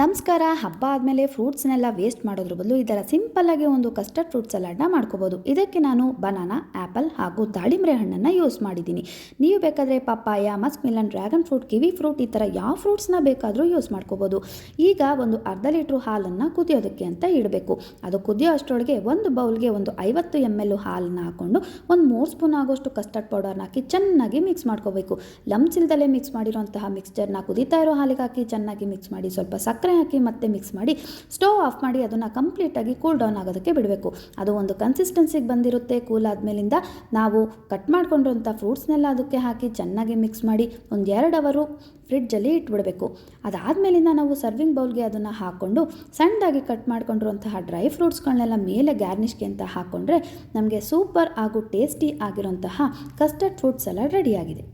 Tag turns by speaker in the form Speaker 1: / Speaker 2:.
Speaker 1: ನಮಸ್ಕಾರ, ಹಬ್ಬ ಆದಮೇಲೆ ಫ್ರೂಟ್ಸ್ನೆಲ್ಲ ವೇಸ್ಟ್ ಮಾಡೋದ್ರ ಬದಲು ಥರ ಸಿಂಪಲ್ಲಾಗಿ ಒಂದು ಕಸ್ಟರ್ಡ್ ಫ್ರೂಟ್ ಸಲಾಡ್ನ ಮಾಡ್ಕೋಬೋದು. ಇದಕ್ಕೆ ನಾನು ಬನಾನಾ ಆ್ಯಪಲ್ ಹಾಗೂ ದಾಳಿಂಬೆ ಹಣ್ಣನ್ನು ಯೂಸ್ ಮಾಡಿದ್ದೀನಿ. ನೀವು ಬೇಕಾದರೆ papaya, musk melon, dragon fruit, kiwi fruit ಈ ಥರ ಯಾವ ಫ್ರೂಟ್ಸ್ನ ಬೇಕಾದರೂ ಯೂಸ್ ಮಾಡ್ಕೋಬೋದು. ಈಗ ಒಂದು ಅರ್ಧ ಲೀಟ್ರ್ ಹಾಲನ್ನು ಕುದಿಯೋದಕ್ಕೆ ಅಂತ ಇಡಬೇಕು. ಅದು ಕುದಿಯೋ ಅಷ್ಟರೊಳಗೆ ಒಂದು ಬೌಲ್ಗೆ ಒಂದು ಐವತ್ತು ಎಂ ಎಲ್ ಹಾಲನ್ನ ಹಾಕ್ಕೊಂಡು ಒಂದು ಮೂರು ಸ್ಪೂನ್ ಆಗೋಷ್ಟು ಕಸ್ಟರ್ಡ್ ಪೌಡರ್ನ ಹಾಕಿ ಚೆನ್ನಾಗಿ ಮಿಕ್ಸ್ ಮಾಡ್ಕೋಬೇಕು. ಲಮ್ಸ್ ಇಲ್ದಲೇ ಮಿಕ್ಸ್ ಮಾಡಿರೋಂತಹ ಮಿಕ್ಸ್ಚರ್ನ ಕುದಿತಾ ಇರೋ ಹಾಲಿಗೆ ಹಾಕಿ ಚೆನ್ನಾಗಿ ಮಿಕ್ಸ್ ಮಾಡಿ ಸ್ವಲ್ಪ ಸಕ್ಕರೆ ಹಾಕಿ ಮತ್ತೆ ಮಿಕ್ಸ್ ಮಾಡಿ ಸ್ಟವ್ ಆಫ್ ಮಾಡಿ ಅದನ್ನು ಕಂಪ್ಲೀಟಾಗಿ ಕೂಲ್ ಡೌನ್ ಆಗೋದಕ್ಕೆ ಬಿಡಬೇಕು. ಅದು ಒಂದು ಕನ್ಸಿಸ್ಟೆನ್ಸಿಗೆ ಬಂದಿರುತ್ತೆ. ಕೂಲ್ ಆದಮೇಲಿಂದ ನಾವು ಕಟ್ ಮಾಡ್ಕೊಂಡಿರೋಂಥ ಫ್ರೂಟ್ಸ್ನೆಲ್ಲ ಅದಕ್ಕೆ ಹಾಕಿ ಚೆನ್ನಾಗಿ ಮಿಕ್ಸ್ ಮಾಡಿ ಒಂದು ಎರಡು ಅವರು ಫ್ರಿಡ್ಜಲ್ಲಿ ಇಟ್ಬಿಡಬೇಕು. ಅದಾದಮೇಲಿಂದ ನಾವು ಸರ್ವಿಂಗ್ ಬೌಲ್ಗೆ ಅದನ್ನು ಹಾಕ್ಕೊಂಡು ಸಣ್ಣದಾಗಿ ಕಟ್ ಮಾಡ್ಕೊಂಡಿರುವಂತಹ ಡ್ರೈ ಫ್ರೂಟ್ಸ್ಗಳನ್ನೆಲ್ಲ ಮೇಲೆ ಗ್ಯಾರ್ನಿಷ್ಗೆ ಅಂತ ಹಾಕ್ಕೊಂಡ್ರೆ ನಮಗೆ ಸೂಪರ್ ಹಾಗೂ ಟೇಸ್ಟಿ ಆಗಿರೋಂತಹ ಕಸ್ಟರ್ಡ್ ಫ್ರೂಟ್ಸ್ ಎಲ್ಲ ರೆಡಿಯಾಗಿದೆ